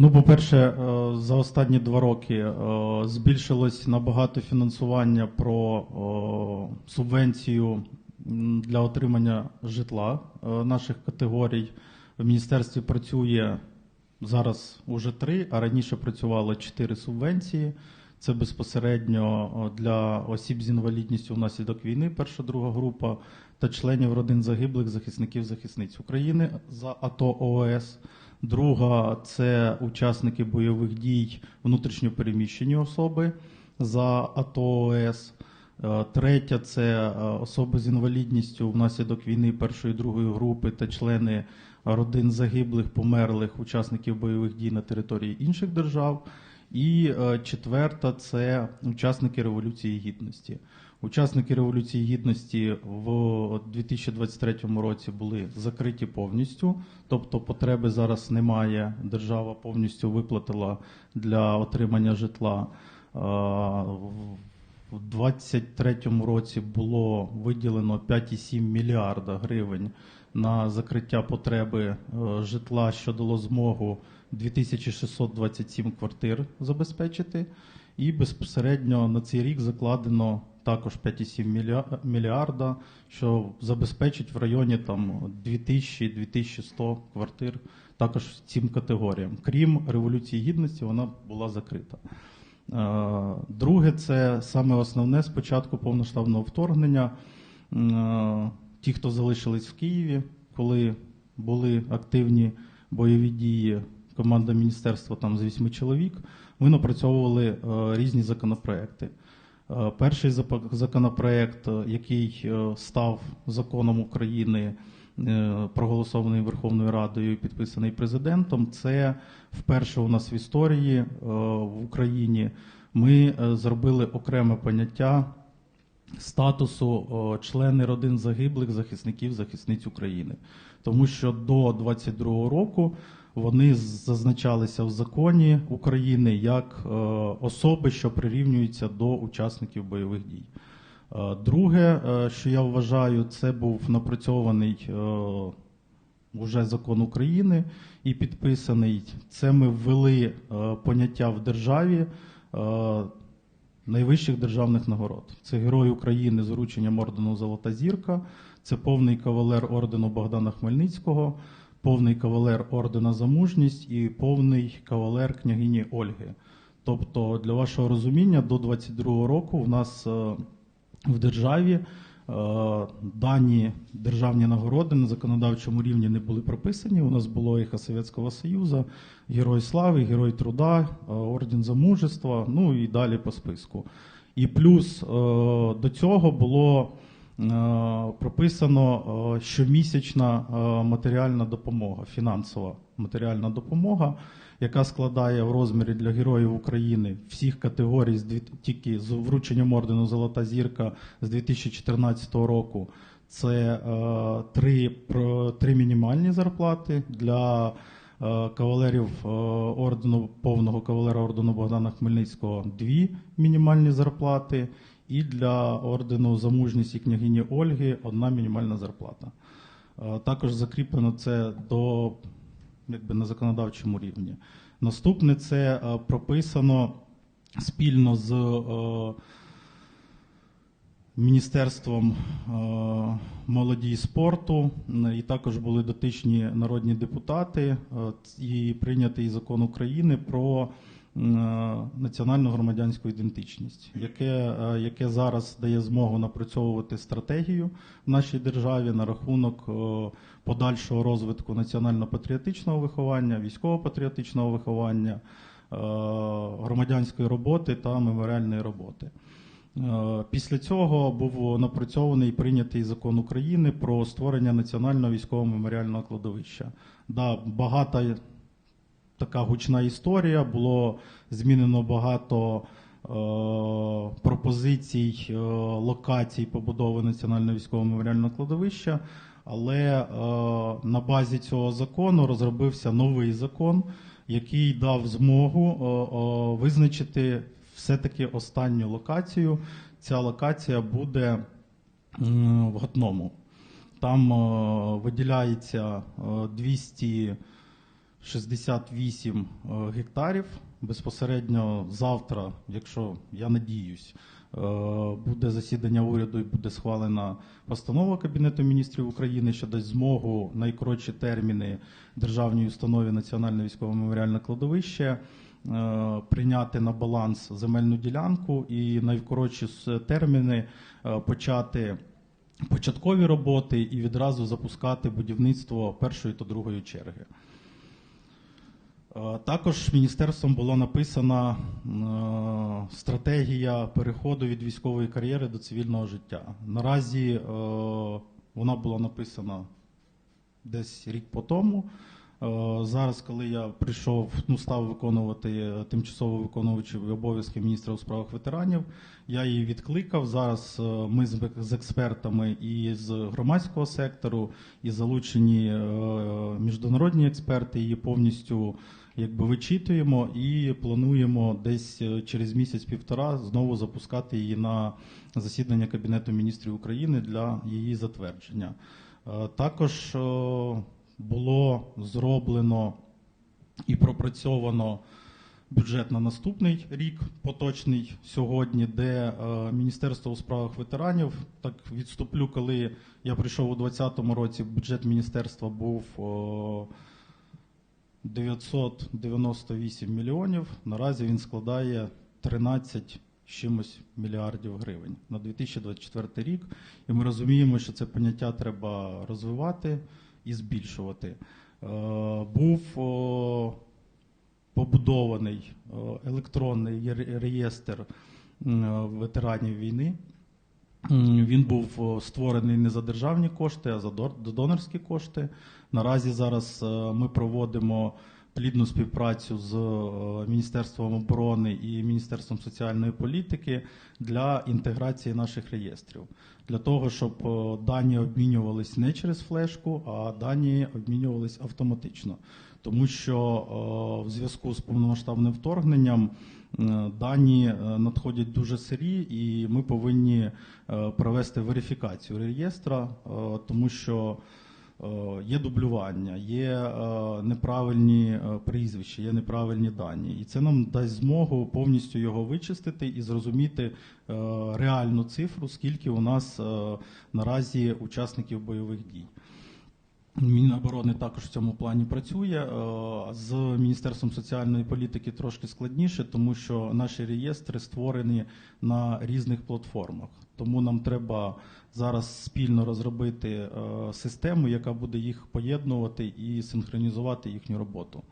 Ну, по-перше, е, за останні два роки е, збільшилось набагато фінансування про е, субвенцію для отримання житла наших категорій. В міністерстві працює зараз уже три, а раніше працювало чотири субвенції. Це безпосередньо для осіб з інвалідністю внаслідок війни, перша друга група, та членів родин загиблих захисників захисниць України за АТО ООС. Друга це учасники бойових дій, внутрішньо переміщені особи за АТО ООС. Е, Третя це е, особи з інвалідністю внаслідок війни першої другої групи та члени родин загиблих, померлих учасників бойових дій на території інших держав. І е, четверта це учасники Революції Гідності. Учасники Революції Гідності в 2023 році були закриті повністю, тобто потреби зараз немає. Держава повністю виплатила для отримання житла. Е, В 2023 році було виділено 5,7 мільярда гривень на закриття потреби е, житла, що дало змогу 2627 квартир забезпечити. І безпосередньо на цей рік закладено також 5,7 мілья- мільярда, що забезпечить в районі там 2000-2100 квартир також цим категоріям. Крім Революції Гідності, вона була закрита. Е, Друге, це саме основне з початку повноштабного вторгнення. Е, Ті, хто залишились в Києві, коли були активні бойові дії, команда міністерства там з вісьми чоловік, ми напрацьовували е, різні законопроекти. Е, Перший законопроект, е, який став законом України, проголосований Верховною Радою підписаний президентом, це вперше у нас в історії в Україні ми зробили окреме поняття статусу члени родин загиблих захисників захисниць України, тому що до 22 року вони зазначалися в законі України як е, особи, що прирівнюються до учасників бойових дій. Е, Друге, е, що я вважаю, це був напрацьований е, уже закон України і підписаний. Це ми ввели поняття в державі найвищих державних нагород. Це Герой України з врученням ордену Золота зірка, це повний кавалер ордену Богдана Хмельницького, повний кавалер ордена за мужність і повний кавалер княгині Ольги. Тобто, для вашого розуміння, до 22 року в нас е, в державі е, дані державні нагороди на законодавчому рівні не були прописані. У нас було їх Совєтського Союзу, Герой Слави, Герой Труда, е, Орден за мужество, ну і далі по списку. І плюс до цього було прописано е, щомісячна е, матеріальна допомога, фінансова матеріальна допомога, яка складає в розмірі для героїв України всіх категорій тільки з врученням ордену Золота зірка з 2014 року. Це е, три, три мінімальні зарплати для е, кавалерів е, ордену повного кавалера ордену Богдана Хмельницького дві мінімальні зарплати, і для ордену за мужність і княгині Ольги одна мінімальна зарплата. Е, Також закріплено це до якби на законодавчому рівні. Наступне це е, прописано спільно з е, Міністерством молоді і спорту, і також були дотичні народні депутати, і прийнятий закон України про національну громадянську ідентичність, яке, е, яке зараз дає змогу напрацьовувати стратегію в нашій державі на рахунок е, подальшого розвитку національно-патріотичного виховання, військово-патріотичного виховання, е, громадянської роботи та меморіальної роботи. Е, Після цього був напрацьований і прийнятий закон України про створення національного військового меморіального кладовища. Да, багата така гучна історія, було змінено багато е, пропозицій, е, локацій побудови національного військового меморіального кладовища. Але е, на базі цього закону розробився новий закон, який дав змогу е, е, визначити все-таки останню локацію. Ця локація буде в Гатному. Там е, виділяється е, 200 68 е, гектарів. Безпосередньо завтра, якщо я надіюсь, е, буде засідання уряду і буде схвалена постанова Кабінету міністрів України, що дасть змогу найкоротші терміни державній установі Національне військове меморіальне кладовище е, прийняти на баланс земельну ділянку і найкоротші терміни почати початкові роботи і відразу запускати будівництво першої та другої черги. Е, Також міністерством була написана е, стратегія переходу від військової кар'єри до цивільного життя. Наразі е, вона була написана десь рік по тому. Е, Зараз, коли я прийшов, ну став виконувати е, тимчасово виконуючи обов'язки міністра у справах ветеранів, я її відкликав. Зараз е, ми з, експертами і з громадського сектору, і залучені міжнародні експерти її повністю якби вичитуємо і плануємо десь через місяць-півтора знову запускати її на засідання Кабінету міністрів України для її затвердження. Також було зроблено і пропрацьовано бюджет на наступний рік, поточний сьогодні, де е, Міністерство у справах ветеранів так відступлю, коли я прийшов у 2020 році, бюджет міністерства був о, 998 мільйонів. Наразі він складає 13 чимось мільярдів гривень на 2024 рік. І ми розуміємо, що це поняття треба розвивати і збільшувати. Е, Був побудований е, електронний реєстр ветеранів війни. Він був створений не за державні кошти, а за донорські кошти. Наразі зараз е, ми проводимо плідну співпрацю з е, Міністерством оборони і Міністерством соціальної політики для інтеграції наших реєстрів. Для того, щоб е, дані обмінювались не через флешку, а дані обмінювались автоматично. Тому що е, в зв'язку з повномасштабним вторгненням дані надходять дуже сирі, і ми повинні провести верифікацію реєстра, тому що є дублювання, є е, неправильні е, прізвища, є неправильні дані. І це нам дасть змогу повністю його вичистити і зрозуміти е, реальну цифру, скільки у нас е, наразі учасників бойових дій. Міноборони також в цьому плані працює. Е, З Міністерством соціальної політики трошки складніше, тому що наші реєстри створені на різних платформах. Тому нам треба зараз спільно розробити е, систему, яка буде їх поєднувати і синхронізувати їхню роботу.